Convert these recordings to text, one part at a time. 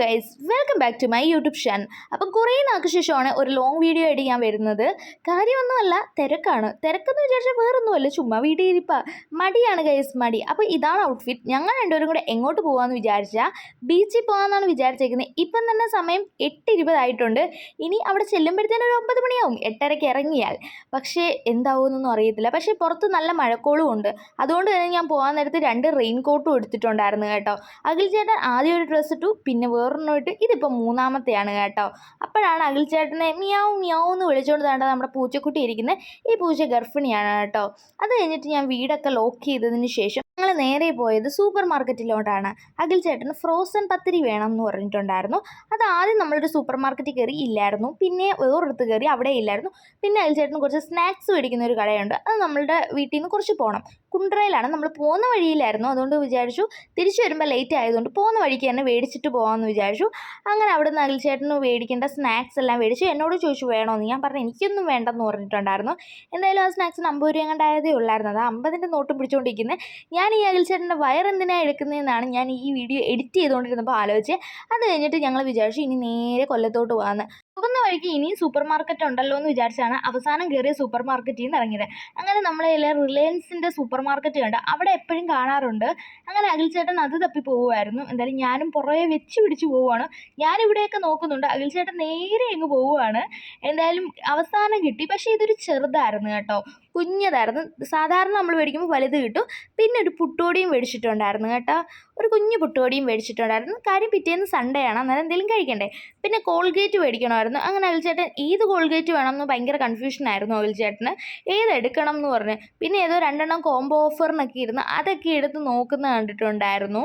Guys welcome back to my YouTube channel അപ്പം കുറേ നാൾക്ക് ശേഷമാണ് ഒരു ലോങ് വീഡിയോ ആയിട്ട് ഞാൻ വരുന്നത്. കാര്യമൊന്നുമല്ല തിരക്കാണ്. തിരക്കെന്ന് വിചാരിച്ചാൽ വേറൊന്നുമല്ല ചുമ്മാ വീട്ടിൽ ഇരിപ്പാ മടിയാണ് ഗൈസ് മടി. അപ്പോൾ ഇതാണ് ഔട്ട്ഫിറ്റ് ഞങ്ങൾ രണ്ടുപേരും കൂടെ എങ്ങോട്ട് പോകാമെന്ന് വിചാരിച്ചാൽ ബീച്ചിൽ പോകാമെന്നാണ് വിചാരിച്ചേക്കുന്നത് ഇപ്പം തന്നെ സമയം എട്ട് ഇരുപതായിട്ടുണ്ട് ഇനി അവിടെ ചെല്ലുമ്പോഴത്തേനും ഒരു ഒമ്പത് മണിയാവും എട്ടരയ്ക്ക് ഇറങ്ങിയാൽ. പക്ഷേ എന്താവുമെന്നൊന്നും അറിയത്തില്ല. പക്ഷേ പുറത്ത് നല്ല മഴക്കോളും ഉണ്ട്. അതുകൊണ്ട് തന്നെ ഞാൻ പോകാൻ നേരത്ത് രണ്ട് റെയിൻ കോട്ടും എടുത്തിട്ടുണ്ടായിരുന്നു കേട്ടോ. അഖിൽ ചേട്ടൻ ആദ്യം ഒരു ഡ്രസ്സ് ഇട്ടു പിന്നെ വേറൊരെണ്ണം ഇട്ട് ഇതിപ്പോൾ മൂന്നാമത്തെയാണ് കേട്ടോ. അപ്പോഴാണ് അഖിൽ ചേട്ടനെ മിയാവും മിയാവും എന്ന് വിളിച്ചുകൊണ്ട് താണ്ട നമ്മുടെ പൂച്ചക്കുട്ടി ഇരിക്കുന്നത് ഈ പൂച്ച ഗർഭിണിയാണ് കേട്ടോ. അത് കഴിഞ്ഞിട്ട് ഞാൻ വീടൊക്കെ ലോക്ക് ചെയ്തതിന് ശേഷം ഞങ്ങൾ നേരെ പോയത് സൂപ്പർ മാർക്കറ്റിലോട്ടാണ്. അഖിൽ ചേട്ടന് ഫ്രോസൺ പത്തിരി വേണം എന്ന് പറഞ്ഞിട്ടുണ്ടായിരുന്നു. അത് ആദ്യം നമ്മളൊരു സൂപ്പർ മാർക്കറ്റിൽ കയറി ഇല്ലായിരുന്നു. പിന്നെ വേറൊരിടത്ത് കയറി അവിടെ ഇല്ലായിരുന്നു. പിന്നെ അഖിൽ ചേട്ടന് കുറച്ച് സ്നാക്സ് മേടിക്കുന്ന ഒരു കടയുണ്ട്. അത് നമ്മളുടെ വീട്ടിൽ നിന്ന് കുറച്ച് പോകണം കുണ്ടറയിലാണ്. നമ്മൾ പോകുന്ന വഴിയിലായിരുന്നു. അതുകൊണ്ട് വിചാരിച്ചു തിരിച്ചു വരുമ്പോൾ ലേറ്റ് ആയതുകൊണ്ട് പോകുന്ന വഴിക്ക് തന്നെ മേടിച്ചിട്ട് പോകാമെന്ന് വിചാരിച്ചു. അങ്ങനെ അവിടെ നിന്ന് അഖിൽ ചേട്ടന് മേടിക്കേണ്ട സ്നാക്സ് എല്ലാം മേടിച്ചു. എന്നോട് ചോദിച്ചു വേണമെന്ന് ഞാൻ പറഞ്ഞു എനിക്കൊന്നും വേണ്ടെന്ന് പറഞ്ഞിട്ടുണ്ടായിരുന്നു. എന്തായാലും ആ സ്നാക്സ് അമ്പത് രൂപ കണ്ടായതേ ഉള്ളായിരുന്നു. അത് അമ്പതിന്റെ നോട്ടും പിടിച്ചുകൊണ്ടിരിക്കുന്നത് ഞാൻ ഈ അഖിൽ ചേട്ടന്റെ വയറെന്തിനാണ് എടുക്കുന്നതെന്നാണ് ഞാൻ ഈ വീഡിയോ എഡിറ്റ് ചെയ്തുകൊണ്ടിരുന്നപ്പോൾ ആലോചിച്ച്. അത് കഴിഞ്ഞിട്ട് ഞങ്ങൾ വിചാരിച്ചു ഇനി നേരെ കൊല്ലത്തോട്ട് പോകാമെന്ന്. പോകുന്ന വഴിക്ക് ഇനിയും സൂപ്പർ മാർക്കറ്റ് ഉണ്ടല്ലോ എന്ന് വിചാരിച്ചാണ് അവസാനം കയറിയ സൂപ്പർ മാർക്കറ്റിൽ നിന്ന് ഇറങ്ങിയത്. അങ്ങനെ നമ്മളെ റിലയൻസിന്റെ സൂപ്പർ മാർക്കറ്റ് കണ്ട് അവിടെ എപ്പോഴും കാണാറുണ്ട്. അങ്ങനെ അഖിൽ ചേട്ടൻ അത് തപ്പി പോവുമായിരുന്നു. എന്തായാലും ഞാനും പുറകെ വെച്ച് പിടിച്ച് പോവുകയാണ് ഞാനിവിടെയൊക്കെ നോക്കുന്നുണ്ട്. അഖിൽ ചേട്ടൻ നേരെ അങ്ങ് പോവുകയാണ് എന്തായാലും അവസാനം കിട്ടി. പക്ഷേ ഇതൊരു ചെറുതായിരുന്നു കേട്ടോ. കുഞ്ഞതായിരുന്നു. സാധാരണ നമ്മൾ മേടിക്കുമ്പോൾ വലുത് കിട്ടും. പിന്നെ ഒരു പുട്ടോടിയും മേടിച്ചിട്ടുണ്ടായിരുന്നു കേട്ടോ. ഒരു കുഞ്ഞു പുട്ടുപൊടിയും മേടിച്ചിട്ടുണ്ടായിരുന്നു. കാര്യം പിറ്റേന്ന് സൺഡേ ആണ്. അന്നേരം എന്തെങ്കിലും കഴിക്കണ്ടേ. പിന്നെ കോൾഗേറ്റ് മേടിക്കണമായിരുന്നു. അങ്ങനെ അഖിൽ ചേട്ടൻ ഏത് കോൾഗേറ്റ് വേണം എന്ന് ഭയങ്കര കൺഫ്യൂഷനായിരുന്നു അഖിൽ ചേട്ടന്. ഏത് എടുക്കണം എന്ന് പറഞ്ഞ്. പിന്നെ ഏതോ രണ്ടെണ്ണം കോംബോ ഓഫറിനൊക്കെ ഇരുന്ന് അതൊക്കെ എടുത്ത് നോക്കുന്ന കണ്ടിട്ടുണ്ടായിരുന്നു.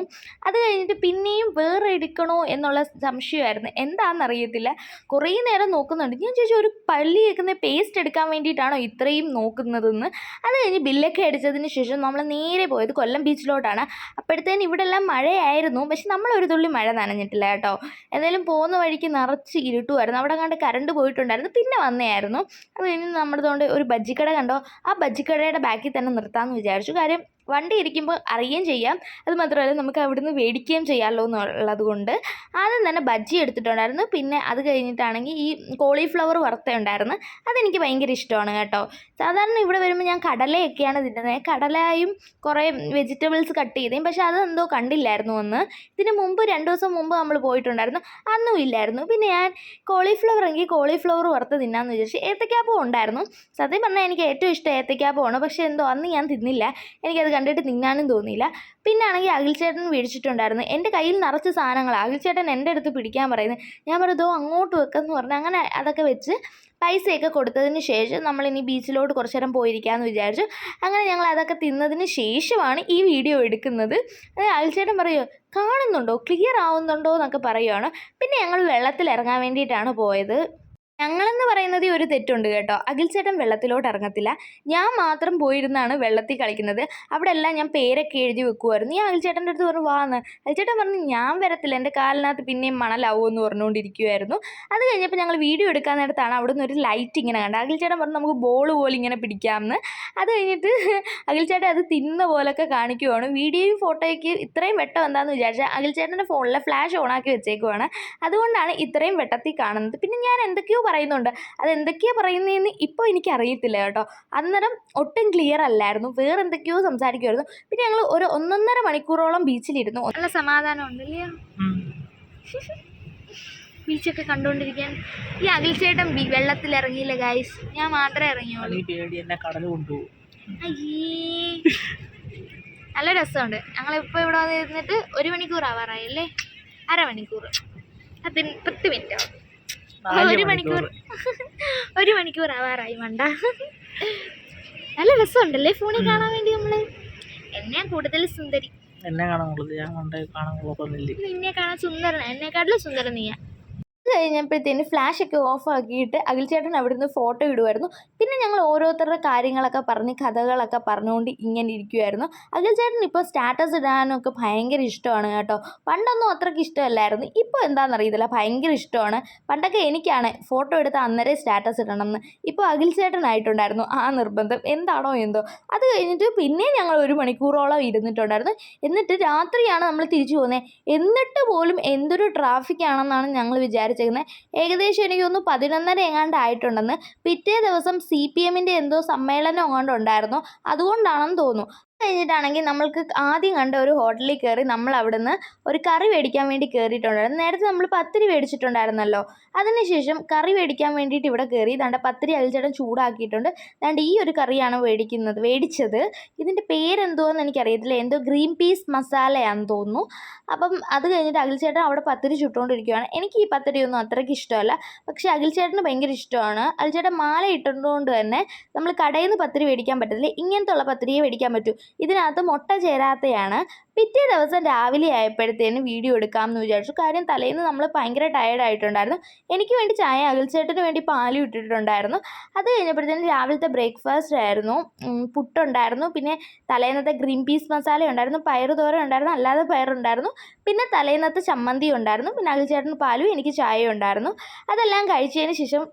അത് കഴിഞ്ഞിട്ട് പിന്നെയും വേറെ എടുക്കണോ എന്നുള്ള സംശയമായിരുന്നു. എന്താണെന്നറിയത്തില്ല കുറേ നേരം നോക്കുന്നുണ്ട്. ഞാൻ ചോദിച്ചു ഒരു പള്ളി കേൾക്കുന്ന പേസ്റ്റ് എടുക്കാൻ വേണ്ടിയിട്ടാണോ ഇത്രയും നോക്കുന്നതെന്ന്? അത് കഴിഞ്ഞ് ബില്ലൊക്കെ അടിച്ചതിന് ശേഷം നമ്മൾ നേരെ പോയത് കൊല്ലം ബീച്ചിലോട്ടാണ് അപ്പോഴത്തേന് ഇവിടെ എല്ലാം മഴയായിരുന്നു. പക്ഷെ നമ്മൾ ഒരു തുള്ളി മഴ നനഞ്ഞിട്ടില്ല കേട്ടോ. എന്തായാലും പോകുന്ന വഴിക്ക് നിറച്ച് ഇരുട്ടുമായിരുന്നു. അവിടെ കണ്ട് കറണ്ട് പോയിട്ടുണ്ടായിരുന്നു. പിന്നെ വന്നതായിരുന്നു അത് കഴിഞ്ഞ് നമ്മുടെ ഒരു ബജ്ജിക്കട കണ്ടോ? ആ ബജ്ജിക്കടയുടെ ബാക്കിൽ തന്നെ നിർത്താമെന്ന് വിചാരിച്ചു. കാര്യം വണ്ടി ഇരിക്കുമ്പോൾ അറിയുകയും ചെയ്യാം. അത് മാത്രമല്ല നമുക്ക് അവിടുന്ന് മേടിക്കുകയും ചെയ്യാമല്ലോ എന്നുള്ളത് കൊണ്ട് ആദ്യം തന്നെ ബജ്ജി എടുത്തിട്ടുണ്ടായിരുന്നു. പിന്നെ അത് കഴിഞ്ഞിട്ടാണെങ്കിൽ ഈ കോളിഫ്ലവർ വറുത്തുണ്ടായിരുന്നു അതെനിക്ക് ഭയങ്കര ഇഷ്ടമാണ് കേട്ടോ. സാധാരണ ഇവിടെ വരുമ്പോൾ ഞാൻ കടലയൊക്കെയാണ് തിന്നുന്നത്. കടലയും കുറേ വെജിറ്റബിൾസ് കട്ട് ചെയ്തേയും പക്ഷേ അതെന്തോ കണ്ടില്ലായിരുന്നു ഒന്ന് ഇതിന് മുമ്പ് രണ്ട് ദിവസം മുമ്പ് നമ്മൾ പോയിട്ടുണ്ടായിരുന്നു. അന്നും ഇല്ലായിരുന്നു. പിന്നെ ഞാൻ കോളിഫ്ലവർ എങ്കിൽ കോളിഫ്ലവർ വറുത്ത് തിന്നാമെന്ന് വിചാരിച്ചു ഏത്തക്കാപ്പം ഉണ്ടായിരുന്നു. സത്യം പറഞ്ഞാൽ എനിക്ക് ഏറ്റവും ഇഷ്ടം ഏത്തക്കാപ്പമാണ് പക്ഷേ എന്തോ അന്ന് ഞാൻ തിന്നില്ല. എനിക്കത് കണ്ടിട്ട് തിന്നാനും തോന്നിയില്ല. പിന്നെ ആണെങ്കിൽ അഖിൽ ചേട്ടൻ മേടിച്ചിട്ടുണ്ടായിരുന്നു. എന്റെ കയ്യിൽ നിറച്ച് സാധനങ്ങൾ അഖിൽ ചേട്ടൻ എന്റെ അടുത്ത് പിടിക്കാൻ പറയുന്നത്. ഞാൻ പറയുന്നത് അങ്ങോട്ട് വെക്കെന്ന് പറഞ്ഞ് അങ്ങനെ അതൊക്കെ വെച്ച് പൈസയൊക്കെ കൊടുത്തതിന് ശേഷം നമ്മളിനി ബീച്ചിലോട്ട് കുറച്ച് നേരം പോയിരിക്കാമെന്ന് വിചാരിച്ചു. അങ്ങനെ ഞങ്ങൾ അതൊക്കെ തിന്നതിന് ശേഷമാണ് ഈ വീഡിയോ എടുക്കുന്നത്. അത് അയൽച്ചേട്ടൻ പറയുമോ കാണുന്നുണ്ടോ? ക്ലിയർ ആവുന്നുണ്ടോ? എന്നൊക്കെ പറയുവാണ്. പിന്നെ ഞങ്ങൾ വെള്ളത്തിൽ ഇറങ്ങാൻ വേണ്ടിയിട്ടാണ് പോയത്. ഞങ്ങളെന്ന് പറയുന്നത് ഒരു തെറ്റുണ്ട് കേട്ടോ. അഖിൽ ചേട്ടൻ വെള്ളത്തിലോട്ട് ഇറങ്ങത്തില്ല. ഞാൻ മാത്രം പോയിരുന്നാണ് വെള്ളത്തിൽ കളിക്കുന്നത്. അവിടെ എല്ലാം ഞാൻ പേരൊക്കെ എഴുതി വെക്കുമായിരുന്നു ഞാൻ അഖിൽ ചേട്ടന്റെ അടുത്ത് പറഞ്ഞു വാന്ന് അഖിൽ ചേട്ടൻ പറഞ്ഞു ഞാൻ വരത്തില്ല. എന്റെ കാലിനകത്ത് പിന്നെയും മണലാവും എന്ന് പറഞ്ഞുകൊണ്ടിരിക്കുമായിരുന്നു അത് കഴിഞ്ഞപ്പോൾ ഞങ്ങൾ വീഡിയോ എടുക്കാൻ നേരത്താണ് അവിടെ നിന്ന് ഒരു ലൈറ്റ് ഇങ്ങനെ കണ്ടത്. അഖിൽ ചേട്ടൻ പറഞ്ഞു നമുക്ക് ബോൾ പോലെ ഇങ്ങനെ പിടിക്കാമെന്ന്. അത് കഴിഞ്ഞിട്ട് അഖിൽ ചേട്ടൻ അത് തിന്ന പോലൊക്കെ കാണിക്കുവാണ്. വീഡിയോയും ഫോട്ടോയ്ക്ക് ഇത്രയും വെട്ടം എന്താണെന്ന് വിചാരിച്ചാൽ അഖിൽ ചേട്ടന്റെ ഫോണിലെ ഫ്ലാഷ് ഓണാക്കി വെച്ചേക്കുവാണ്. അതുകൊണ്ടാണ് ഇത്രയും വെട്ടത്തിൽ കാണുന്നത്. പിന്നെ ഞാൻ എന്തൊക്കെയോ പറയുന്നുണ്ട്. അത് എന്തൊക്കെയാണ് പറയുന്നതെന്ന് ഇപ്പോൾ എനിക്ക് അറിയത്തില്ല കേട്ടോ. അന്നേരം ഒട്ടും ക്ലിയർ അല്ലായിരുന്നു. വേറെ എന്തൊക്കെയോ സംസാരിക്കുമായിരുന്നു പിന്നെ ഞങ്ങൾ ഒരു ഒന്നൊന്നര മണിക്കൂറോളം ബീച്ചിലിരുന്നു. നല്ല സമാധാനം ഉണ്ടല്ലേ ബീച്ചൊക്കെ കണ്ടുകൊണ്ടിരിക്കാൻ ഈ അഖിൽച്ചേട്ടൻ വെള്ളത്തിൽ ഇറങ്ങിയില്ല ഗായ്സ് ഞാൻ മാത്രമേ ഇറങ്ങിയുള്ളൂ. അയ്യേ. നല്ല രസമുണ്ട്. ഞങ്ങളിപ്പോൾ ഇവിടെ വന്നിരുന്നിട്ട് ഒരു മണിക്കൂർ ആവാറായി അല്ലേ? അരമണിക്കൂർ അതിന് പത്ത് മിനിറ്റ് ആവും. ഒരു മണിക്കൂർ. ഒരു മണിക്കൂർ ആവാറായി മണ്ട. നല്ല രസമുണ്ടല്ലേ ഫോണിൽ കാണാൻ വേണ്ടി നമ്മൾ? എന്നെ കൂടുതൽ സുന്ദരി. എന്നെ കാണാൻ കൂടുതൽ. ഞാൻ കൊണ്ട് കാണാൻ കുഴപ്പമൊന്നുമില്ല നിന്നെ കാണാൻ സുന്ദരൻ എന്നെക്കാട്ടിലും സുന്ദരൻ നീയാ. കഴിഞ്ഞപ്പോഴത്തേന് ഫ്ലാഷൊക്കെ ചേട്ടൻ അവിടെ നിന്ന് ഫോട്ടോ ഇടുമായിരുന്നു പിന്നെ ഞങ്ങൾ ഓരോരുത്തരുടെ കാര്യങ്ങളൊക്കെ പറഞ്ഞ് കഥകളൊക്കെ പറഞ്ഞുകൊണ്ട് ഇങ്ങനെ ഇരിക്കുമായിരുന്നു അഖിൽ ചേട്ടൻ ഇപ്പോൾ സ്റ്റാറ്റസ് ഇടാനൊക്കെ ഭയങ്കര ഇഷ്ടമാണ് കേട്ടോ. പണ്ടൊന്നും അത്രയ്ക്ക് ഇഷ്ടമല്ലായിരുന്നു. ഇപ്പോൾ എന്താണെന്നറിയത്തില്ല ഭയങ്കര ഇഷ്ടമാണ്. പണ്ടൊക്കെ എനിക്കാണ് ഫോട്ടോ എടുത്ത് അന്നേരം സ്റ്റാറ്റസ് ഇടണം എന്ന് ഇപ്പോൾ അഖിൽ ചേട്ടനായിട്ടുണ്ടായിരുന്നു. ആ നിർബന്ധം എന്താണോ എന്തോ. അത് കഴിഞ്ഞിട്ട് പിന്നെ ഞങ്ങൾ ഒരു മണിക്കൂറോളം ഇരുന്നിട്ടുണ്ടായിരുന്നു. എന്നിട്ട് രാത്രിയാണ് നമ്മൾ തിരിച്ചു പോകുന്നത്. എന്നിട്ട് പോലും എന്തൊരു ട്രാഫിക് ആണെന്നാണ് ഞങ്ങൾ വിചാരിച്ചേക്കുന്നത് ഏകദേശം എനിക്ക് തോന്നുന്നു പതിനൊന്നര എങ്ങാണ്ട് ആയിട്ടുണ്ടെന്ന്. പിറ്റേ ദിവസം സി പി എമ്മിന്റെ എന്തോ സമ്മേളനം എങ്ങാണ്ട് ഉണ്ടായിരുന്നു. അതുകൊണ്ടാണെന്ന് തോന്നുന്നു. കഴിഞ്ഞിട്ടാണെങ്കിൽ നമ്മൾക്ക് ആദ്യം കണ്ട ഒരു ഹോട്ടലിൽ കയറി നമ്മൾ അവിടുന്ന് ഒരു കറി മേടിക്കാൻ വേണ്ടി കയറിയിട്ടുണ്ടായിരുന്നു. നേരത്തെ നമ്മൾ പത്തിരി മേടിച്ചിട്ടുണ്ടായിരുന്നല്ലോ. അതിനുശേഷം കറി മേടിക്കാൻ വേണ്ടിയിട്ട് ഇവിടെ കയറി ദാണ്ട പത്തിരി അലിച്ചേട്ടൻ ചൂടാക്കിയിട്ടുണ്ട്. ദാണ്ട് ഈ ഒരു കറിയാണ് മേടിക്കുന്നത് മേടിച്ചത്. ഇതിന്റെ പേരെന്തോന്ന് എനിക്കറിയത്തില്ല. എന്തോ ഗ്രീൻ പീസ് മസാലയാണെന്ന് തോന്നുന്നു. അപ്പം അത് കഴിഞ്ഞിട്ട് അഖിൽച്ചേട്ടൻ അവിടെ പത്തിരി ചുട്ടുകൊണ്ടിരിക്കുകയാണ് എനിക്ക് ഈ പത്തിരിയൊന്നും അത്രയ്ക്ക് ഇഷ്ടമല്ല. പക്ഷേ അഖിൽച്ചേട്ടന് ഭയങ്കര ഇഷ്ടമാണ്. അഖിൽച്ചേട്ടൻ മാല ഇട്ടുകൊണ്ട് തന്നെ നമ്മൾ കടയിൽ നിന്ന് പത്തിരി മേടിക്കാൻ പറ്റത്തില്ല. ഇങ്ങനത്തെ ഉള്ള പത്തിരിയെ മേടിക്കാൻ പറ്റൂ. ഇതിനകത്ത് മുട്ട ചേരാത്തയാണ് പിറ്റേ ദിവസം രാവിലെ ആയപ്പോഴത്തേന് വീഡിയോ എടുക്കാമെന്ന് വിചാരിച്ചു. കാര്യം തലേന്ന് നമ്മൾ ഭയങ്കര ടയർഡായിട്ടുണ്ടായിരുന്നു എനിക്ക് വേണ്ടി ചായ അകൽച്ചേട്ടന് വേണ്ടി പാലും ഇട്ടിട്ടുണ്ടായിരുന്നു. അത് കഴിഞ്ഞപ്പോഴത്തേന് രാവിലത്തെ ബ്രേക്ക്ഫാസ്റ്റ് ആയിരുന്നു. പുട്ടുണ്ടായിരുന്നു. പിന്നെ തലേന്നത്തെ ഗ്രീൻ പീസ് മസാല ഉണ്ടായിരുന്നു. പയറ് തോര ഉണ്ടായിരുന്നു. അല്ലാതെ പയറുണ്ടായിരുന്നു പിന്നെ തലേന്നത്തെ ചമ്മന്തി ഉണ്ടായിരുന്നു. പിന്നെ അകൽച്ചേട്ടന് പാലും എനിക്ക് ചായ ഉണ്ടായിരുന്നു. അതെല്ലാം കഴിച്ചതിന് ശേഷം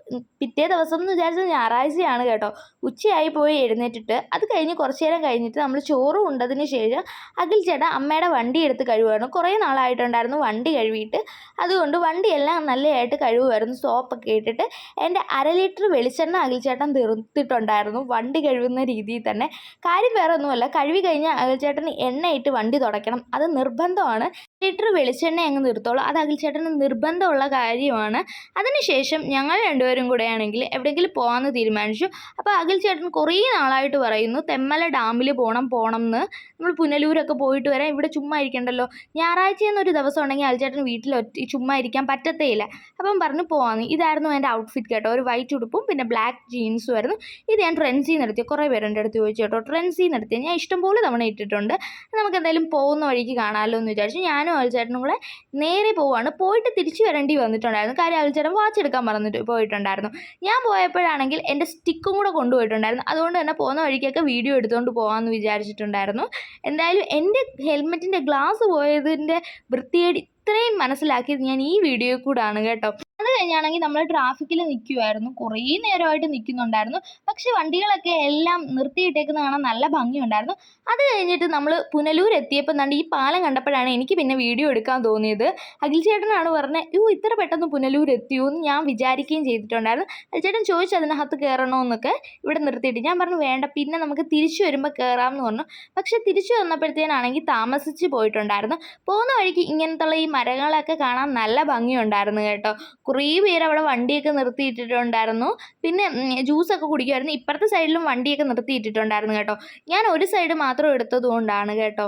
പിറ്റേ ദിവസം എന്ന് വിചാരിച്ചത് ഞായറാഴ്ചയാണ് കേട്ടോ. ഉച്ചയായി പോയി എഴുന്നേറ്റിട്ട്. അത് കഴിഞ്ഞ് കുറച്ച് നേരം കഴിഞ്ഞിട്ട് നമ്മൾ ചോറ് ഉണ്ടതിന് ശേഷം അഖിൽ ചേട്ടൻ അമ്മയുടെ വണ്ടി എടുത്ത് കഴുകുമായിരുന്നു. കുറേ നാളായിട്ടുണ്ടായിരുന്നു വണ്ടി കഴുകിയിട്ട്. അതുകൊണ്ട് വണ്ടിയെല്ലാം നല്ലതായിട്ട് കഴുകുമായിരുന്നു. സോപ്പൊക്കെ ഇട്ടിട്ട് എന്റെ അര ലിറ്റർ വെളിച്ചെണ്ണ അകൽച്ചേട്ടൻ ചേട്ടൻ തീർത്തിട്ടുണ്ടായിരുന്നു. വണ്ടി കഴുകുന്ന രീതിയിൽ തന്നെ. കാര്യം വേറെ ഒന്നുമല്ല കഴുകി കഴിഞ്ഞാൽ അകൽച്ചേട്ടന് ചേട്ടന് എണ്ണയിട്ട് വണ്ടി തുടയ്ക്കണം. അത് നിർബന്ധമാണ്. ലിറ്റർ വെളിച്ചെണ്ണ അങ്ങ് നിർത്തോളൂ. അത് അകൽച്ചേട്ടന് ചേട്ടന് നിർബന്ധമുള്ള കാര്യമാണ്. അതിനുശേഷം ഞങ്ങൾ രണ്ടുപേരും കൂടെ ആണെങ്കിൽ എവിടെയെങ്കിലും പോകാമെന്ന് തീരുമാനിച്ചു. അപ്പോൾ അഖിൽ ചേട്ടൻ കുറേ നാളായിട്ട് പറയുന്നു തെമ്മല ഡാമിൽ പോകണം പോകണം എന്ന്. നമ്മൾ പുനലൂരൊക്കെ പോയിട്ട് ഇവിടെ ചുമ്മാ ഇരിക്കണ്ടല്ലോ? ഞായറാഴ്ച എന്നൊരു ദിവസം ഉണ്ടെങ്കിൽ അൽചേട്ടൻ വീട്ടിൽ ഒറ്റ ചുമ്മാ ഇരിക്കാൻ പറ്റത്തേയില്ല. അപ്പം പറഞ്ഞു പോവാന്ന്. ഇതായിരുന്നു എന്റെ ഔട്ട്ഫിറ്റ് കേട്ടോ. ഒരു വൈറ്റ് ഉടുപ്പും പിന്നെ ബ്ലാക്ക് ജീൻസും ആയിരുന്നു. ഇത് ഞാൻ ട്രെൻസിൽ നടത്തിയ കുറേ പേരുടെ അടുത്ത് ചോദിച്ചു കേട്ടോ. ട്രെൻസിൽ നടത്തിയ ഞാൻ ഇഷ്ടംപോലെ തവണ ഇട്ടിട്ടുണ്ട്. നമുക്ക് എന്തായാലും പോകുന്ന വഴിക്ക് കാണാമല്ലോ എന്ന് വിചാരിച്ചു. ഞാനും അൽച്ചേട്ടനും കൂടെ നേരെ പോവാണ്. പോയിട്ട് തിരിച്ചു വരേണ്ടി വന്നിട്ടുണ്ടായിരുന്നു. കാര്യം അൽച്ചേട്ടൻ വാച്ച് എടുക്കാൻ മറന്നിട്ട് പോയിട്ടുണ്ടായിരുന്നു. ഞാൻ പോയപ്പോഴാണെങ്കിൽ എന്റെ സ്റ്റിക്കും കൂടെ കൊണ്ടുപോയിട്ടുണ്ടായിരുന്നു. അതുകൊണ്ട് തന്നെ പോകുന്ന വഴിക്കൊക്കെ വീഡിയോ എടുത്തുകൊണ്ട് പോകാമെന്ന് വിചാരിച്ചിട്ടുണ്ടായിരുന്നു. എന്തായാലും എന്റെ ഹെൽമെറ്റിന്റെ ഗ്ലാസ് പോയതിന്റെ വൃത്തികേട് ഇത്രയും മനസ്സിലാക്കിയത് ഞാൻ ഈ വീഡിയോ കൂടാണ് കേട്ടോ. അത് കഴിഞ്ഞാണെങ്കിൽ നമ്മൾ ട്രാഫിക്കിൽ നിൽക്കുമായിരുന്നു കുറേ നേരമായിട്ട് നിൽക്കുന്നുണ്ടായിരുന്നു പക്ഷെ വണ്ടികളൊക്കെ എല്ലാം നിർത്തിയിട്ടേക്കുന്ന കാണാൻ നല്ല ഭംഗിയുണ്ടായിരുന്നു. അത് കഴിഞ്ഞിട്ട് നമ്മൾ പുനലൂർ എത്തിയപ്പോൾ തന്നെ ഈ പാലം കണ്ടപ്പോഴാണ് എനിക്ക് പിന്നെ വീഡിയോ എടുക്കാൻ തോന്നിയത്. അഖിൽ ചേട്ടനാണ് പറഞ്ഞത് യോ ഇത്ര പെട്ടെന്ന് പുനലൂർ എത്തിയോ എന്ന് ഞാൻ വിചാരിക്കുകയും ചെയ്തിട്ടുണ്ടായിരുന്നു. അഖിൽ ചേട്ടൻ ചോദിച്ചു അതിനകത്ത് കയറണമെന്നൊക്കെ ഇവിടെ നിർത്തിയിട്ട്. ഞാൻ പറഞ്ഞു വേണ്ട പിന്നെ നമുക്ക് തിരിച്ചു വരുമ്പോൾ കയറാമെന്ന് പറഞ്ഞു. പക്ഷെ തിരിച്ചു വന്നപ്പോഴത്തേനാണെങ്കിൽ താമസിച്ച് പോയിട്ടുണ്ടായിരുന്നു. പോകുന്ന വഴിക്ക് ഇങ്ങനത്തുള്ള ഈ മരങ്ങളൊക്കെ കാണാൻ നല്ല ഭംഗിയുണ്ടായിരുന്നു കേട്ടോ. കുറേ പേര് അവിടെ വണ്ടിയൊക്കെ നിർത്തിയിട്ടിട്ടുണ്ടായിരുന്നു. പിന്നെ ജ്യൂസൊക്കെ കുടിക്കുമായിരുന്നു. ഇപ്പുറത്തെ സൈഡിലും വണ്ടിയൊക്കെ നിർത്തിയിട്ടിട്ടുണ്ടായിരുന്നു കേട്ടോ. ഞാൻ ഒരു സൈഡ് മാത്രം എടുത്തതുകൊണ്ടാണ് കേട്ടോ.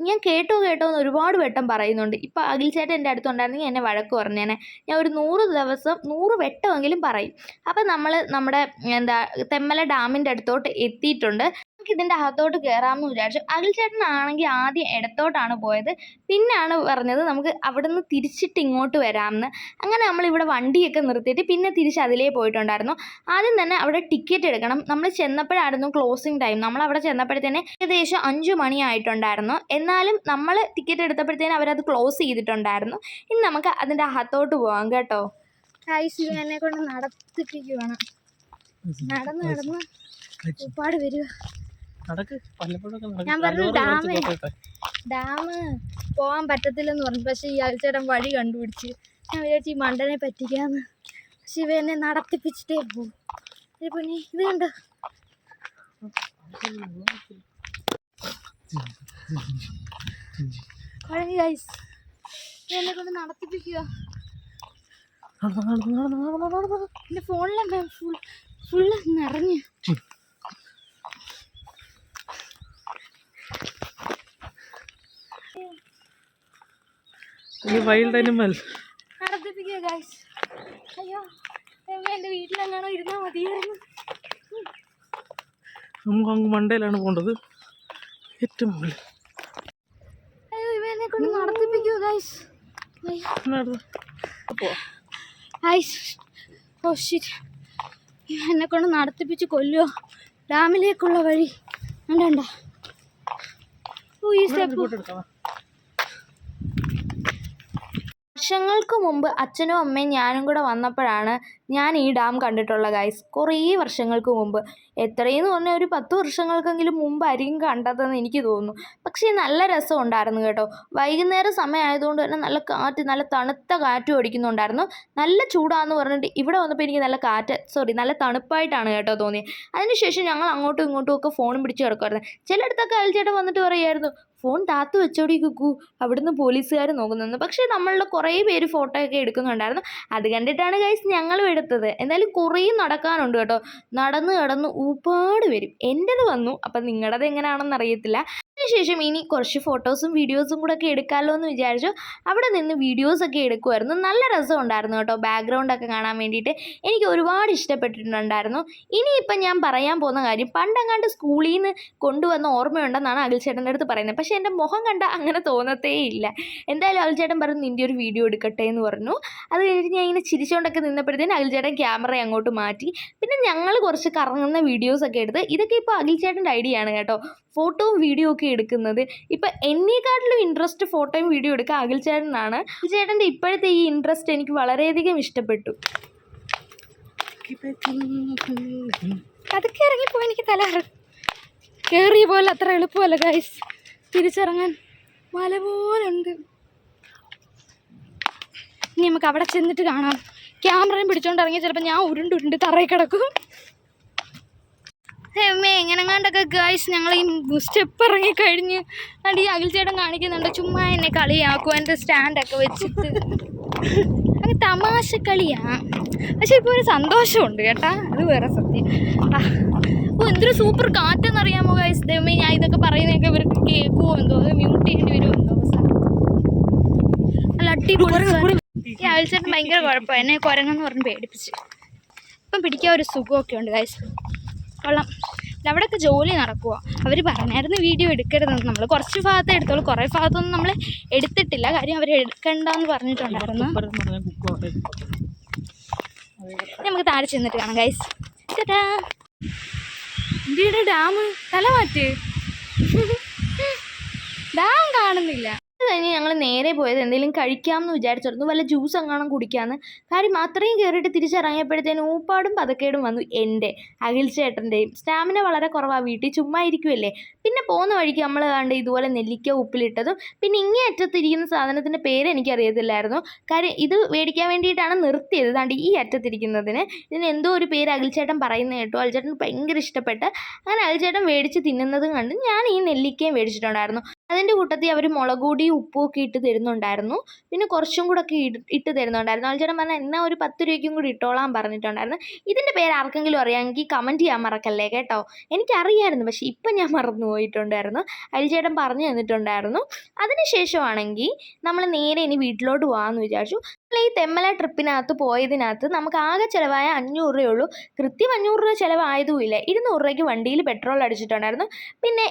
ഞാൻ കേട്ടോ കേട്ടോ എന്ന് ഒരുപാട് വെട്ടം പറയുന്നുണ്ട്. ഇപ്പോൾ അഖിൽ ചേട്ടൻ എന്റെ അടുത്തുണ്ടായിരുന്നെങ്കിൽ എന്നെ വഴക്ക് പറഞ്ഞേനെ. ഞാൻ ഒരു നൂറ് ദിവസം നൂറ് വട്ടമെങ്കിലും പറയും. അപ്പോൾ നമ്മൾ നമ്മുടെ എന്താ തെമ്മല ഡാമിന്റെ അടുത്തോട്ട് എത്തിയിട്ടുണ്ട്. നമുക്ക് ഇതിന്റെ അകത്തോട്ട് കയറാമെന്ന് വിചാരിച്ചു. അഖിൽ ചേട്ടനാണെങ്കിൽ ആദ്യം ഇടത്തോട്ടാണ് പോയത്. പിന്നെയാണ് പറഞ്ഞത് നമുക്ക് അവിടെ നിന്ന് തിരിച്ചിട്ട് ഇങ്ങോട്ട് വരാമെന്ന്. അങ്ങനെ നമ്മളിവിടെ വണ്ടിയൊക്കെ നിർത്തിയിട്ട് പിന്നെ തിരിച്ച് അതിലേ പോയിട്ടുണ്ടായിരുന്നു. ആദ്യം തന്നെ അവിടെ ടിക്കറ്റ് എടുക്കണം. നമ്മൾ ചെന്നപ്പോഴായിരുന്നു ക്ലോസിങ് ടൈം നമ്മൾ അവിടെ ചെന്നപ്പോഴത്തേനെ ഏകദേശം അഞ്ചു മണിയായിട്ടുണ്ടായിരുന്നു. എന്നാലും നമ്മൾ ടിക്കറ്റ് എടുത്തപ്പോഴത്തേനും അവരത് ക്ലോസ് ചെയ്തിട്ടുണ്ടായിരുന്നു. ഇനി നമുക്ക് അതിന്റെ അകത്തോട്ട് പോകാം കേട്ടോ. ഐസ് എന്നെ കൊണ്ട് നടത്തിപ്പിക്കുവാണ്. നടന്ന് നടന്ന് ഒരുപാട് വരിക നടക്ക്. ഞാൻ പറഞ്ഞു. പോട്ടെ. ഡാം പോവാൻ പറ്റത്തില്ലെന്ന് പറഞ്ഞു പക്ഷെ ഈ അൽച്ചേട്ടൻ വഴി കണ്ടുപിടിച്ച് ഞാൻ വിചാരിച്ചു ഈ മണ്ടനെ പറ്റിക്കാന്ന് പക്ഷെ ഇവ എന്നെ നടത്തിപ്പിച്ചിട്ടേ പോകും പിന്നെ ഇത് കണ്ടോ കുഴങ്ങി ഗൈസ് എന്നെ കൊണ്ട് നടത്തിപ്പിക്കുക. എന്റെ ഫോണിലെ ഫുൾ ഫുള്ള് നിറഞ്ഞു ഈ വൈൽഡ് അനിമൽ നടത്തിപ്പിക്കുക ഗൈസ് അയ്യോ എവിടെ എന്റെ വീട്ടിലെങ്ങാണോ ഇരുന്നാൽ മതിയായിരുന്നു. നമുക്ക് അങ്ങ് മണ്ടയിലാണ് പോകേണ്ടത് ഏറ്റവും മുകളിൽ. അയ്യോ ഇവനെ എന്നെ കൊണ്ട് നടത്തിപ്പിക്കുക ഗൈസ് ഓ എന്നെ കൊണ്ട് നടത്തിപ്പിച്ച് കൊല്ലുമോ ഡാമിലേക്കുള്ള വഴി. വേണ്ട ഓ ഈ സ്റ്റെപ്പ് ഫോട്ടോ എടുക്കാം വർഷങ്ങൾക്ക് മുമ്പ് അച്ഛനും അമ്മയും ഞാനും കൂടെ വന്നപ്പോഴാണ് ഞാൻ ഈ ഡാം കണ്ടിട്ടുള്ള ഗൈസ് കുറേ വർഷങ്ങൾക്ക് മുമ്പ്. എത്രയെന്ന് പറഞ്ഞാൽ ഒരു പത്ത് വർഷങ്ങൾക്കെങ്കിലും മുമ്പായിരിക്കും കണ്ടതെന്ന് എനിക്ക് തോന്നുന്നു. പക്ഷേ നല്ല രസം ഉണ്ടായിരുന്നു കേട്ടോ. വൈകുന്നേരം സമയമായതുകൊണ്ട് തന്നെ നല്ല കാറ്റ് നല്ല തണുത്ത കാറ്റും അടിക്കുന്നുണ്ടായിരുന്നു. നല്ല ചൂടാന്ന് പറഞ്ഞിട്ട് ഇവിടെ വന്നപ്പോൾ എനിക്ക് നല്ല കാറ്റ് സോറി നല്ല തണുപ്പായിട്ടാണ് കേട്ടോ തോന്നിയത്. അതിനുശേഷം ഞങ്ങൾ അങ്ങോട്ടും ഇങ്ങോട്ടും ഒക്കെ ഫോണും പിടിച്ച് കിടക്കുമായിരുന്നു ചിലയിടത്തൊക്കെ അയൽച്ചേട്ടൻ വന്നിട്ട് പറയുമായിരുന്നു ഫോൺ താത്തു വെച്ചോടി കുക്കു. അവിടുന്ന് പോലീസുകാർ നോക്കുന്നുണ്ട് പക്ഷേ നമ്മളുടെ കുറേ പേര് ഫോട്ടോ ഒക്കെ എടുക്കുന്നുണ്ടായിരുന്നു. അത് കണ്ടിട്ടാണ് ഗൈസ് ഞങ്ങളും എടുത്തത്. എന്തായാലും കുറേ നടക്കാനുണ്ട് കേട്ടോ. നടന്ന് കടന്ന് ഒരുപാട് വരും. എന്റെത് വന്നു. അപ്പം നിങ്ങളുടേത് എങ്ങനെയാണെന്ന് അറിയത്തില്ല. അതിനുശേഷം ഇനി കുറച്ച് ഫോട്ടോസും വീഡിയോസും കൂടെ ഒക്കെ എടുക്കാമല്ലോ എന്ന് വിചാരിച്ചു. അവിടെ നിന്ന് വീഡിയോസൊക്കെ എടുക്കുമായിരുന്നു നല്ല രസം ഉണ്ടായിരുന്നു കേട്ടോ. ബാക്ക്ഗ്രൗണ്ടൊക്കെ കാണാൻ വേണ്ടിയിട്ട് എനിക്ക് ഒരുപാട് ഇഷ്ടപ്പെട്ടിട്ടുണ്ടായിരുന്നു. ഇനിയിപ്പം ഞാൻ പറയാൻ പോകുന്ന കാര്യം പണ്ടെങ്ങാണ്ട് സ്കൂളിൽ നിന്ന് കൊണ്ടുവന്ന ഓർമ്മയുണ്ടെന്നാണ് അഖിൽ ചേട്ടന്റെ അടുത്ത് പറയുന്നത്. പക്ഷേ എന്റെ മുഖം കണ്ട അങ്ങനെ തോന്നത്തേ ഇല്ല. എന്തായാലും അഖിൽചേട്ടൻ പറഞ്ഞു നിന്റെ ഒരു വീഡിയോ എടുക്കട്ടെ എന്ന് പറഞ്ഞു. അത് കഴിഞ്ഞ് ഞാൻ ഇങ്ങനെ ചിരിച്ചുകൊണ്ടൊക്കെ നിന്നപ്പോഴത്തേന് അഖിൽചേട്ടൻ ക്യാമറ അങ്ങോട്ട് മാറ്റി. പിന്നെ ഞങ്ങൾ കുറച്ച് കറങ്ങുന്ന വീഡിയോസൊക്കെ എടുത്ത് ഇതൊക്കെ ഇപ്പോൾ അഖിൽചേട്ടന്റെ ഐഡിയ ആണ് കേട്ടോ. ഫോട്ടോയും വീഡിയോ ഒക്കെ എടുക്കുന്നത്. ഇപ്പം എന്നെക്കാട്ടിലും ഇൻട്രസ്റ്റ് ഫോട്ടോയും വീഡിയോ എടുക്കുക അഖിൽചേട്ടനാണ് അഖിൽചേട്ടന്റെ ഇപ്പോഴത്തെ ഈ ഇൻട്രസ്റ്റ് എനിക്ക് വളരെയധികം ഇഷ്ടപ്പെട്ടു. അതൊക്കെ ഇറങ്ങിപ്പോ എനിക്ക് തല കയറിയ പോലെ അത്ര എളുപ്പമല്ല ഗൈസ് തിരിച്ചിറങ്ങാൻ മല ഉണ്ട്. ഇനി നമുക്ക് അവിടെ ചെന്നിട്ട് കാണാം. ക്യാമറയും പിടിച്ചോണ്ട് ഇറങ്ങി ചിലപ്പോൾ ഞാൻ ഉരുണ്ട് ഉരുണ്ട് തറയിൽ കിടക്കും. അമ്മേ എങ്ങനെങ്ങാണ്ടൊക്കെ ഗൈസ് ഞങ്ങൾ ഈ സ്റ്റെപ്പ് ഇറങ്ങി കഴിഞ്ഞ് അടി അഖിൽച്ചേട്ടൻ കാണിക്കുന്നുണ്ട്. ചുമ്മാ എന്നെ കളിയാക്കും എന്റെ സ്റ്റാൻഡൊക്കെ വെച്ചിട്ട്. അങ്ങ് തമാശ കളിയാ പക്ഷെ ഇപ്പോൾ ഒരു സന്തോഷമുണ്ട് കേട്ടാ. അത് വേറെ സത്യം. എന്തൊരു സൂപ്പർ കാറ്റെന്നറിയാമോ ഗൈസ് ദൈവമേ ഞാൻ ഇതൊക്കെ പറയുന്നതൊക്കെ ഇവർക്ക് കേൾക്കുമോ എന്തോ? മ്യൂട്ട് ചെയ്യേണ്ടി വരുമോ എന്തോ അല്ല അടിപൊളി ഈ ഭയങ്കര കുഴപ്പമാണ് എന്നെ കുരങ്ങെന്ന് പറഞ്ഞ് പേടിപ്പിച്ച്. ഇപ്പം പിടിക്കാൻ ഒരു സുഖമൊക്കെ ഉണ്ട് ഗൈസ് കൊള്ളാം. അവിടെയൊക്കെ ജോലി നടക്കുക അവർ പറഞ്ഞായിരുന്നു വീഡിയോ എടുക്കരുതെന്ന്. നമ്മൾ കുറച്ച് ഭാഗത്തെ എടുത്തോളൂ. കുറേ ഭാഗത്തൊന്നും നമ്മൾ എടുത്തിട്ടില്ല. കാര്യം അവർ എടുക്കണ്ടെന്ന് പറഞ്ഞിട്ടുണ്ടായിരുന്നു. നമുക്ക് താഴെ ചെന്നിട്ട് കാണാം ഗൈസ് ചേട്ടാ ഇന്ത്യയുടെ ഡാം തല മാറ്റ്. ഡാം കാണുന്നില്ല. കഴിഞ്ഞ് ഞങ്ങൾ നേരെ പോയത് എന്തെങ്കിലും കഴിക്കാമെന്ന് വിചാരിച്ചിരുന്നു. വല്ല ജ്യൂസ് എങ്ങാനും കുടിക്കാമെന്ന് കാര്യം അത്രയും കയറിയിട്ട് തിരിച്ചിറങ്ങിയപ്പോഴത്തേനും ഊപ്പാടും പതക്കേടും വന്നു എന്റെ അഖിൽ ചേട്ടന്റെയും സ്റ്റാമിന വളരെ കുറവാണ് വീട്ടിൽ ചുമ്മാ ഇരിക്കുമല്ലേ പിന്നെ പോകുന്ന വഴിക്ക് നമ്മൾ കണ്ട് ഇതുപോലെ നെല്ലിക്ക ഉപ്പിലിട്ടതും പിന്നെ ഇങ്ങേ അറ്റത്തിരിക്കുന്ന സാധനത്തിന്റെ പേര് എനിക്കറിയത്തില്ലായിരുന്നു. കാര്യം ഇത് മേടിക്കാൻ വേണ്ടിയിട്ടാണ് നിർത്തിയത്. ദാണ്ട് ഈ അറ്റത്തിരിക്കുന്നതിന് ഇതിന് എന്തോ ഒരു പേര് അഖിൽച്ചേട്ടൻ പറയുന്നത് കേട്ടു. അഖിൽച്ചേട്ടൻ ഭയങ്കര ഇഷ്ടപ്പെട്ട് അങ്ങനെ അഖിൽച്ചേട്ടൻ മേടിച്ച് തിന്നുന്നതും കണ്ട് ഞാൻ ഈ നെല്ലിക്കയും മേടിച്ചിട്ടുണ്ടായിരുന്നു. അതിന്റെ കൂട്ടത്തിൽ അവർ മുളക് പൊടിയും ഉപ്പും ഒക്കെ ഇട്ട് തരുന്നുണ്ടായിരുന്നു. പിന്നെ കുറച്ചും കൂടെ ഒക്കെ ഇട്ട് തരുന്നുണ്ടായിരുന്നു. ആൾച്ചേട്ടൻ പറഞ്ഞാൽ എന്നാൽ ഒരു പത്ത് രൂപയ്ക്കും കൂടി ഇട്ടോളാൻ പറഞ്ഞിട്ടുണ്ടായിരുന്നു. ഇതിന്റെ പേര് ആർക്കെങ്കിലും അറിയാമെങ്കിൽ കമന്റ് ചെയ്യാൻ മറക്കല്ലേ കേട്ടോ? എനിക്കറിയായിരുന്നു പക്ഷേ ഇപ്പം ഞാൻ മറന്നു പോയിട്ടുണ്ടായിരുന്നു. അയൽച്ചേട്ടൻ പറഞ്ഞു തന്നിട്ടുണ്ടായിരുന്നു. അതിനുശേഷമാണെങ്കിൽ നമ്മൾ നേരെ ഇനി വീട്ടിലോട്ട് പോകാമെന്ന് വിചാരിച്ചു. നമ്മൾ ഈ തെമ്മല ട്രിപ്പിനകത്ത് പോയതിനകത്ത് നമുക്ക് ആകെ ചിലവായ അഞ്ഞൂറ് രൂപയുള്ളൂ കൃത്യം അഞ്ഞൂറ് രൂപ ചിലവായതുമില്ല. ഇരുന്നൂറ് രൂപയ്ക്ക് വണ്ടിയിൽ പെട്രോൾ അടിച്ചിട്ടുണ്ടായിരുന്നു. പിന്നെ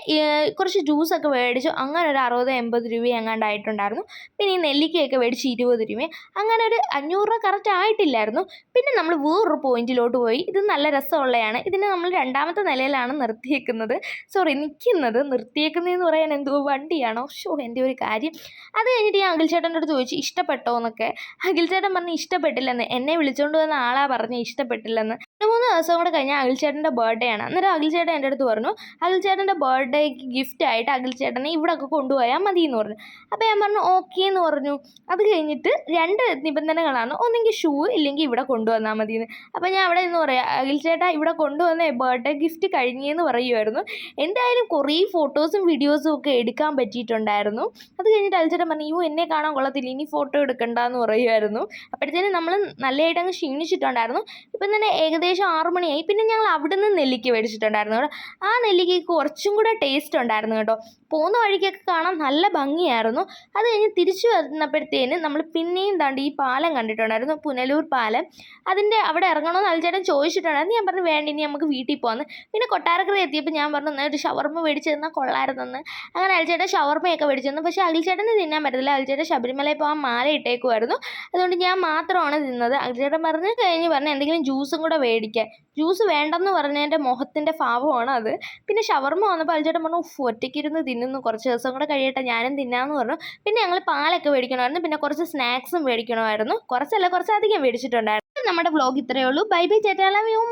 കുറച്ച് ജ്യൂസൊക്കെ മേടിച്ചു. അങ്ങനെ ഒരു അറുപത് എൺപത് രൂപ എങ്ങാണ്ടായിട്ടുണ്ടായിരുന്നു. പിന്നെ ഈ നെല്ലിക്കയൊക്കെ മേടിച്ച് ഇരുപത് രൂപ. അങ്ങനെ ഒരു അഞ്ഞൂറ് രൂപ കറക്റ്റ് ആയിട്ടില്ലായിരുന്നു. പിന്നെ നമ്മൾ വേറൊരു പോയിന്റിലോട്ട് പോയി. ഇത് നല്ല രസമുള്ളതാണ് ഇതിന് നമ്മൾ രണ്ടാമത്തെ നിലയിലാണ് നിർത്തിയേക്കുന്നത്. സോറി നിൽക്കുന്നത് നിർത്തിയേക്കുന്നതെന്ന് പറയാൻ എന്തോ വണ്ടിയാണോ? ഷോ എന്റെ ഒരു കാര്യം. അത് കഴിഞ്ഞിട്ട് ഞാൻ അഖിൽ അടുത്ത് ചോദിച്ചു ഇഷ്ടപ്പെട്ടോ? എന്നൊക്കെ. അഖിൽ ചേട്ടൻ പറഞ്ഞ് ഇഷ്ടപ്പെട്ടില്ലെന്ന്. എന്നെ വിളിച്ചുകൊണ്ട് വന്ന ആളാ പറഞ്ഞ് ഇഷ്ടപ്പെട്ടില്ലെന്ന്. രണ്ട് മൂന്ന് ദിവസം കൂടെ കഴിഞ്ഞാൽ അഖിൽ ചേട്ടന്റെ ബർത്ത്ഡേ ആണ്. അന്നേരം അഖിൽ ചേട്ടൻ എന്റെ അടുത്ത് പറഞ്ഞു അഖിൽ ചേട്ടന്റെ ബർത്ത്ഡേക്ക് ഗിഫ്റ്റ് ആയിട്ട് അഖിൽ ചേട്ടനെ ഇവിടെയൊക്കെ കൊണ്ടുപോയാൽ മതി എന്ന് പറഞ്ഞു. അപ്പോൾ ഞാൻ പറഞ്ഞു ഓക്കെ എന്ന് പറഞ്ഞു. അത് കഴിഞ്ഞിട്ട് രണ്ട് നിബന്ധനകളാണ്. ഒന്നെങ്കിൽ ഷൂ ഇല്ലെങ്കിൽ ഇവിടെ കൊണ്ടുവന്നാൽ മതി എന്ന് അപ്പോൾ ഞാൻ അവിടെ നിന്ന് പറയാം അഖിൽ ചേട്ടാ ഇവിടെ കൊണ്ടുവന്ന ബർത്ത്ഡേ ഗിഫ്റ്റ് കഴിഞ്ഞെന്ന് പറയുമായിരുന്നു എന്തായാലും കുറേ ഫോട്ടോസും വീഡിയോസും ഒക്കെ എടുക്കാൻ പറ്റിയിട്ടുണ്ടായിരുന്നു. അത് കഴിഞ്ഞിട്ട് അൽച്ചേട്ടൻ പറഞ്ഞു യു എന്നെ കാണാൻ കൊള്ളത്തില്ല ഇനി ഫോട്ടോ എടുക്കണ്ടെന്ന് പറയുമായിരുന്നു അപ്പോഴത്തേനും നമ്മൾ നല്ലതായിട്ട് അങ്ങ് ക്ഷീണിച്ചിട്ടുണ്ടായിരുന്നു. ഇപ്പം തന്നെ ഏകദേശം ആറു മണിയായി. പിന്നെ ഞങ്ങൾ അവിടെ നിന്ന് നെല്ലിക്ക മേടിച്ചിട്ടുണ്ടായിരുന്നു കേട്ടോ. ആ നെല്ലിക്കയ്ക്ക് കുറച്ചും കൂടെ ടേസ്റ്റ് ഉണ്ടായിരുന്നു കേട്ടോ. പോകുന്ന വഴിക്കൊക്കെ കാണാൻ നല്ല ഭംഗിയായിരുന്നു. അത് കഴിഞ്ഞ് തിരിച്ചു വന്നപ്പോഴത്തേന് നമ്മൾ പിന്നെയും താണ്ട് ഈ പാലം കണ്ടിട്ടുണ്ടായിരുന്നു പുനലൂർ പാലം. അതിന്റെ അവിടെ ഇറങ്ങണമെന്ന് അൽച്ചേട്ടൻ ചോദിച്ചിട്ടുണ്ടായിരുന്നു. ഞാൻ പറഞ്ഞു വേണ്ട ഇനി നമുക്ക് വീട്ടിൽ പോകാമെന്ന് പിന്നെ കൊട്ടാരക്കര എത്തിയപ്പോൾ ഞാൻ പറഞ്ഞു ഒരു ഷവർമ്മ മേടിച്ച് തന്നാൽ കൊള്ളായിരുന്നെന്ന്. അങ്ങനെ അൽച്ചേട്ടൻ ഷവർമ്മയൊക്കെ മേടിച്ചു തന്നു. പക്ഷേ അഖിൽച്ചേട്ടന് തിന്നാൻ പറ്റത്തില്ല. അൽച്ചേട്ടൻ ശബരിമലയിൽ പോകാൻ മാല ഇട്ടേക്കുമായിരുന്നു അതുകൊണ്ട് ഞാൻ മാത്രമാണ് തിന്നത്. അഖിൽച്ചേട്ടൻ പറഞ്ഞു കഴിഞ്ഞ് പറഞ്ഞു എന്തെങ്കിലും ജ്യൂസും കൂടെ മേടിക്കാൻ. ജ്യൂസ് വേണ്ടെന്ന് പറഞ്ഞതിന്റെ മുഖത്തിന്റെ ഭാവമാണ് അത്. പിന്നെ ഷവർമ്മ വന്നപ്പോൾ അൽജേട്ടൻ പറഞ്ഞു ഉഫ് ഒറ്റയ്ക്കിരുന്ന് തിന്നുന്നു. കുറച്ച് ദിവസം കൂടെ കഴിയട്ടെ. ഞാനും തിന്നാമെന്ന് പറഞ്ഞു. പിന്നെ ഞങ്ങൾ പാലൊക്കെ മേടിക്കണമായിരുന്നു. പിന്നെ കുറച്ച് സ്നാക്സും മേടിക്കണമായിരുന്നു. കുറച്ചല്ല കുറച്ചധികം മേടിച്ചിട്ടുണ്ടായിരുന്നു. നമ്മുടെ വ്ളോഗ് ഇത്രയേ ഉള്ളൂ. ബൈ ബൈ ചേട്ടാ. Love you